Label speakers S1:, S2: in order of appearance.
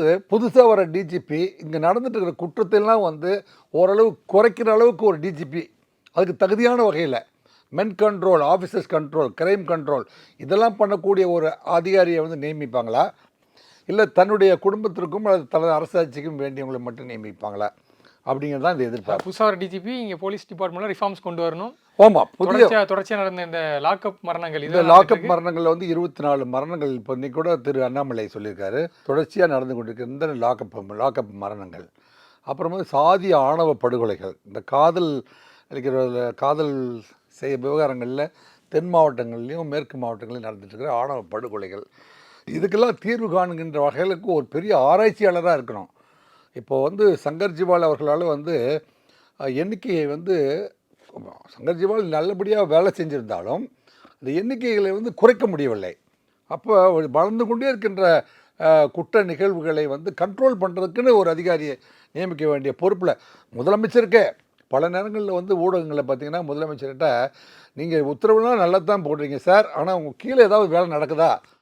S1: அதாவது புதுசாக வர டிஜிபி இங்கே நடந்துட்டு இருக்கிற குற்றத்தையெல்லாம் வந்து ஓரளவு குறைக்கிற அளவுக்கு ஒரு டிஜிபி அதுக்கு தகுதியான வகையில் men control officers control crime control இதெல்லாம் பண்ணக்கூடிய ஒரு அதிகாரியை வந்து நியமிப்பாங்களா? இல்லை தன்னுடைய குடும்பத்திற்கும் அல்லது தனது அரசாட்சிக்கும் வேண்டியவங்களை மட்டும் நியமிப்பாங்களா? அப்படிங்கிறது தான் இந்த எதிர்பார்ப்பு.
S2: புதுசா ஒரு டிஜிபி இங்க போலீஸ் டிபார்ட்மெண்ட்ல ரிஃபார்ம்ஸ் கொண்டு வரணும்.
S1: ஆமாம் புதிய
S2: தொடர்ச்சியா தொடர்ச்சியா நடந்த இந்த லாக்அப் மரணங்கள்
S1: இந்த லாக்அப் மரணங்களில் வந்து இருபத்தி நாலு மரணங்கள் இப்போ கூட திரு அண்ணாமலை சொல்லியிருக்காரு. தொடர்ச்சியாக நடந்து கொண்டிருக்கிற இந்த லாக்அப் லாக்அப் மரணங்கள். அப்புறம் வந்து சாதிய ஆணவ படுகொலைகள். இந்த காதல் அளிக்கிற காதல் செய்ய விவகாரங்களில் தென் மாவட்டங்கள்லையும் மேற்கு மாவட்டங்களிலும் நடந்துட்டு இருக்கிற ஆணவ படுகொலைகள். இதுக்கெல்லாம் தீர்வு காணுகின்ற வகைகளுக்கு ஒரு பெரிய ஆராய்ச்சியாளராக இருக்கணும். இப்போ வந்து சங்கர் ஜிவால் அவர்களால் வந்து எண்ணிக்கையை வந்து சங்கர் ஜிவால் நல்லபடியாக வேலை செஞ்சிருந்தாலும் அந்த எண்ணிக்கைகளை வந்து குறைக்க முடியவில்லை. அப்போ வளர்ந்து கொண்டே இருக்கின்ற குற்ற நிகழ்வுகளை வந்து கண்ட்ரோல் பண்ணுறதுக்குன்னு ஒரு அதிகாரியை நியமிக்க வேண்டிய பொறுப்பில் முதலமைச்சருக்கே பல நேரங்களில் வந்து ஊடகங்களில் பார்த்தீங்கன்னா முதலமைச்சர்கிட்ட நீங்கள் உத்தரவுலாம் நல்லா தான் போடுறீங்க சார். ஆனால் உங்கள் கீழே ஏதாவது வேலை நடக்குதா?